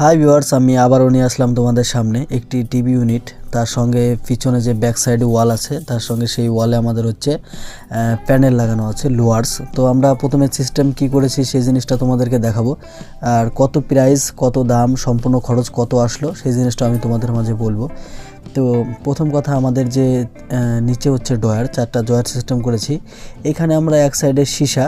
High viewers আমি আবারও নিয়ে আসলাম তোমাদের সামনে একটি টিভি ইউনিট তার সঙ্গে পিছনে যে ব্যাক সাইডে ওয়াল আছে, তার সঙ্গে সেই ওয়ালে আমাদের হচ্ছে প্যানেল লাগানো আছে লোয়ার্স তো আমরা প্রথমে সিস্টেম কি করেছি, সেই জিনিসটা তোমাদেরকে দেখাবো। আর কত প্রাইস কত দাম, সম্পূর্ণ খরচ কত আসলো, সেই জিনিসটা আমি তোমাদের মাঝে বলব। তো প্রথম কথা আমাদের যে নিচে হচ্ছে ডয়ার চারটা ডয়ার সিস্টেম করেছি। এখানে আমরা এক সাইডে সীসা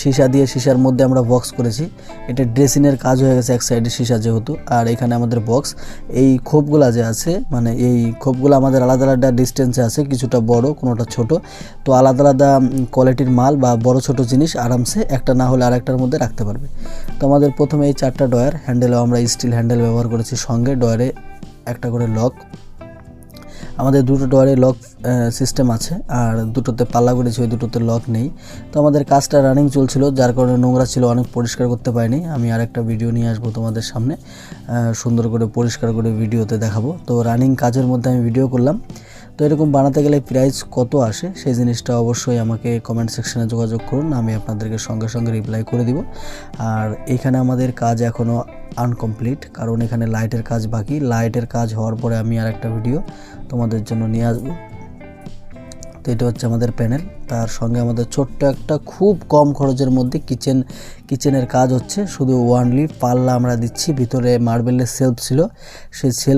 সীসা দিয়ে সীসার মধ্যে আমরা বক্স করেছি। এটা ড্রেসিংয়ের কাজ হয়ে গেছে এক সাইডে সীসা যেহেতু, আর এখানে আমাদের বক্স এই খোপগুলা যে আছে মানে এই খোপগুলো আমাদের আলাদা আলাদা ডিস্টেন্সে আছে, কিছুটা বড়, কোনোটা ছোট। তো আলাদা আলাদা কোয়ালিটির মাল বা বড় ছোট জিনিস আরামসে একটা না হলে আরেকটার মধ্যে রাখতে পারবে। তো আমাদের প্রথমে এই চারটা ডয়ার হ্যান্ডেলেও আমরা স্টিল হ্যান্ডেল ব্যবহার করেছি সঙ্গে। ডয়ারে একটা করে লক আমাদের দুটো ডোয়ারে লক সিস্টেম আছে, আর দুটোতে পাল্লা করেছি ওই দুটোতে লক নেই। তো আমাদের কাজটা রানিং চলছিল, যার কারণে নোংরা ছিল, অনেক পরিষ্কার করতে পারিনি। আমি আর একটা ভিডিও নিয়ে আসব তোমাদের সামনে সুন্দর করে পরিষ্কার করে ভিডিওতে দেখাবো। তো রানিং কাজের মধ্যে আমি ভিডিও করলাম। তো এরকম বানাতে গেলে প্রাইস কত আসে? সেই জিনিসটা অবশ্যই আমাকে কমেন্ট সেকশনে যোগাযোগ করুন, আমি আপনাদেরকে সঙ্গে সঙ্গে রিপ্লাই করে দিব। আর এখানে আমাদের কাজ এখনও আনকমপ্লিট কারণ এখানে লাইটের কাজ বাকি। লাইটের কাজ হওয়ার পরে আমি আর একটা ভিডিও তোমাদের জন্য নিয়ে আসব। তো এটা হচ্ছে আমাদের প্যানেল তার সঙ্গে আমাদের ছোট্ট একটা খুব কম খরচের মধ্যে কিচেন কিচেনের কাজ হচ্ছে। শুধু ওয়ানলি পাল্লা আমরা দিচ্ছি, ভিতরে মার্বেলের সেলফ ছিল। সেই সেলফ